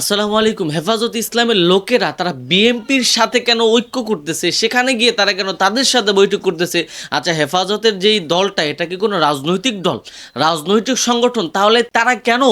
আসসালামু আলাইকুম। হেফাজত ইসলামের লোকেরা তারা বিএমপির সাথে কেন ঐক্য করতেছে? সেখানে গিয়ে তারা কেন তাদের সাথে বৈঠক করতেছে? আচ্ছা হেফাজতের যেই দলটা, এটা কি কোনো রাজনৈতিক দল? রাজনৈতিক সংগঠন, তাহলে তারা কেন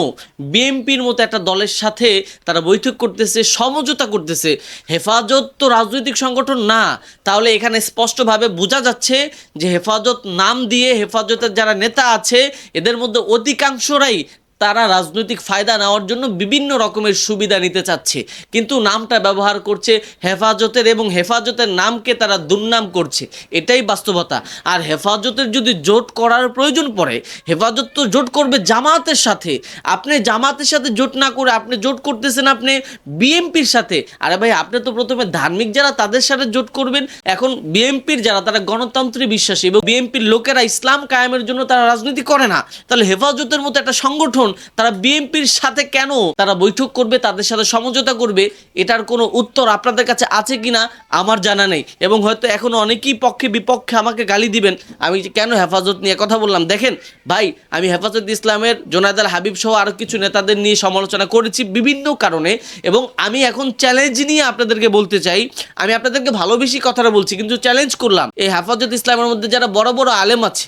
বিএমপির মতো একটা দলের সাথে তারা বৈঠক করতেছে, সমঝোতা করতেছে? হেফাজত তো রাজনৈতিক সংগঠন না। তাহলে এখানে স্পষ্টভাবে বোঝা যাচ্ছে যে হেফাজত নাম দিয়ে হেফাজতের যারা নেতা আছে, এদের মধ্যে অধিকাংশরাই তারা রাজনৈতিক ফায়দা নেওয়ার জন্য বিভিন্ন রকমের সুবিধা নিতে চাচ্ছে। কিন্তু নামটা ব্যবহার করছে হেফাজতের এবং হেফাজতের নামকে তারা দুর্নাম করছে। এটাই বাস্তবতা। আর হেফাজতের যদি জোট করার প্রয়োজন পড়ে, হেফাজত তো জোট করবে জামাতের সাথে। আপনি জামাতের সাথে জোট না করে আপনি জোট করতেছেন আপনি বিএমপির সাথে। আরে ভাই, আপনি তো প্রথমে ধার্মিক যারা তাদের সাথে জোট করবেন, এখন বিএমপির যারা তারা গণতন্ত্রে বিশ্বাসী এবং বিএমপির লোকেরা ইসলাম কায়েমের জন্য তারা রাজনীতি করে না। তাহলে হেফাজতের মতো একটা সংগঠন তারা বিএনপির সাথে কেন তারা বৈঠক করবে, তাদের সাথে সমঝোতা করবে, এটার কোনো উত্তর আপনাদের কাছে আছে কিনা আমার জানা নেই। এবং হয়তো এখনও অনেকেই পক্ষে বিপক্ষে আমাকে গালি দিবেন। আমি কেন হেফাজত নিয়ে কথা বললাম? দেখেন, ভাই, আমি হেফাজত ইসলামের, জোনায়দ আল হাবিব সহ আরও কিছু নেতাদের নিয়ে সমালোচনা করেছি বিভিন্ন কারণে। এবং আমি এখন চ্যালেঞ্জ নিয়ে আপনাদেরকে বলতে চাই। আমি আপনাদেরকে ভালোবেসি কথাটা বলছি, কিন্তু চ্যালেঞ্জ করলাম। এই হেফাজত ইসলামের মধ্যে যারা বড় বড় আলেম আছে,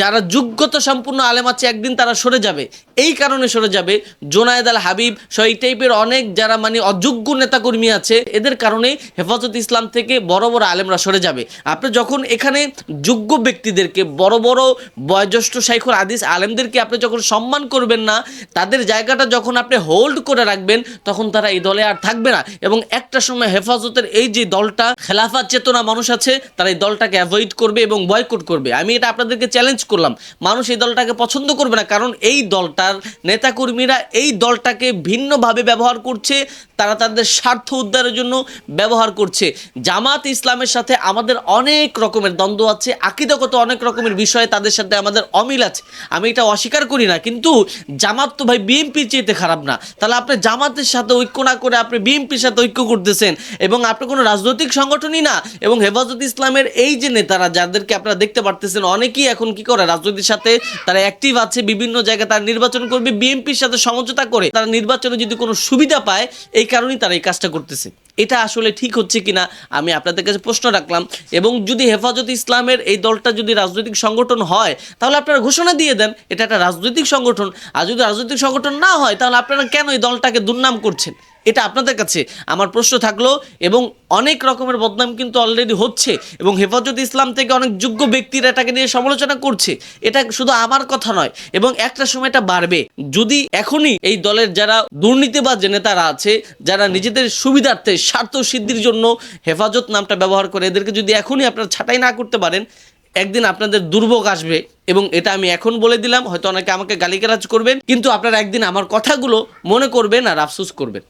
যারা যোগ্যতা সম্পূর্ণ আলেম আছে, একদিন তারা সরে যাবে। এই কারণে সরে যাবে। জোনায়েদ আল হাবিব সহ এই টাইপের অনেক যারা মানে অযোগ্য নেতাকর্মী আছে, এদের কারণে হেফাজত ইসলাম থেকে বড় বড় আলেমরা সরে যাবে। আপনি যখন এখানে যোগ্য ব্যক্তিদেরকে, বড় বড় বয়োজ্যেষ্ঠ শাইখুল আদিস আলেমদেরকে আপনি যখন সম্মান করবেন না, তাদের জায়গাটা যখন আপনি হোল্ড করে রাখবেন, তখন তারা এই দলে আর থাকবে না। এবং একটা সময় হেফাজতের এই যে দলটা, খেলাফাত চেতনা মানুষ আছে, তারা এই দলটাকে অ্যাভয়েড করবে এবং বয়কট করবে। আমি এটা আপনাদেরকে চ্যালেঞ্জ করলাম। মানুষ এই দলটাকে পছন্দ করবে না, কারণ এই দলটার নেতাকর্মীরা এই দলটাকে ভিন্নভাবে ব্যবহার করছে, তারা তাদের স্বার্থ উদ্ধারের জন্য ব্যবহার করছে। জামাত ইসলামের সাথে আমাদের অনেক রকমের দ্বন্দ্ব আছে, আকিদগত অনেক রকমের বিষয়ে তাদের সাথে আমাদের অমিল আছে। আমি এটা অস্বীকার করি না, কিন্তু জামাত তো ভাই বিএনপির চেয়েতে খারাপ না। তাহলে আপনি জামাতের সাথে ঐক্য না করে আপনি বিএনপির সাথে ঐক্য করতেছেন এবং আপনি কোনো রাজনৈতিক সংগঠনই না এবং হেফাজত ইসলামের এই যে নেতারা, যাদেরকে আপনারা দেখতে পারতেছেন, অনেকেই এখন কি করে রাজনীতির সাথে, তারা অ্যাক্টিভ আছে, বিভিন্ন জায়গায় তারা নির্বাচন করবে বিএনপির সাথে সমঝোতা করে তারা নির্বাচনে যদি কোনো সুবিধা পায়, এই কারণেই তারা এই কাজটা করতেছে। এটা আসলে ঠিক হচ্ছে কিনা, আমি আপনাদের কাছে প্রশ্ন রাখলাম। এবং যদি হেফাজত ইসলামের এই দলটা যদি রাজনৈতিক সংগঠন হয়, তাহলে আপনারা ঘোষণা দিয়ে দেন, এটা একটা রাজনৈতিক সংগঠন। আর যদি রাজনৈতিক সংগঠন না হয়, তাহলে আপনারা কেন এই দলটাকে দুর্নাম করছেন? এটা আপনাদের কাছে আমার প্রশ্ন থাকল, এবং অনেক রকমের বদনাম কিন্তু অলরেডি হচ্ছে, এবং হেফাজত ইসলাম থেকে অনেক যোগ্য ব্যক্তিরা এটাকে নিয়ে সমালোচনা করছে। এটা শুধু আমার কথা নয়, এবং একটা সময় এটা বাড়বে। যদি এখনই এই দলের যারা দুর্নীতিবাজ নেতারা আছে, যারা নিজেদের সুবিধার্থে স্বার্থ সিদ্ধির জন্য হেফাজত নামটা ব্যবহার করে, এদেরকে যদি এখনই আপনারা ছাঁটাই না করতে পারেন, একদিন আপনাদের দুর্ভোগ আসবে, এবং এটা আমি এখন বলে দিলাম, হয়তো অনেকে আমাকে গালিগালাজ করবেন, কিন্তু আপনারা একদিন আমার কথাগুলো মনে করবেন আর আফসুস করবেন।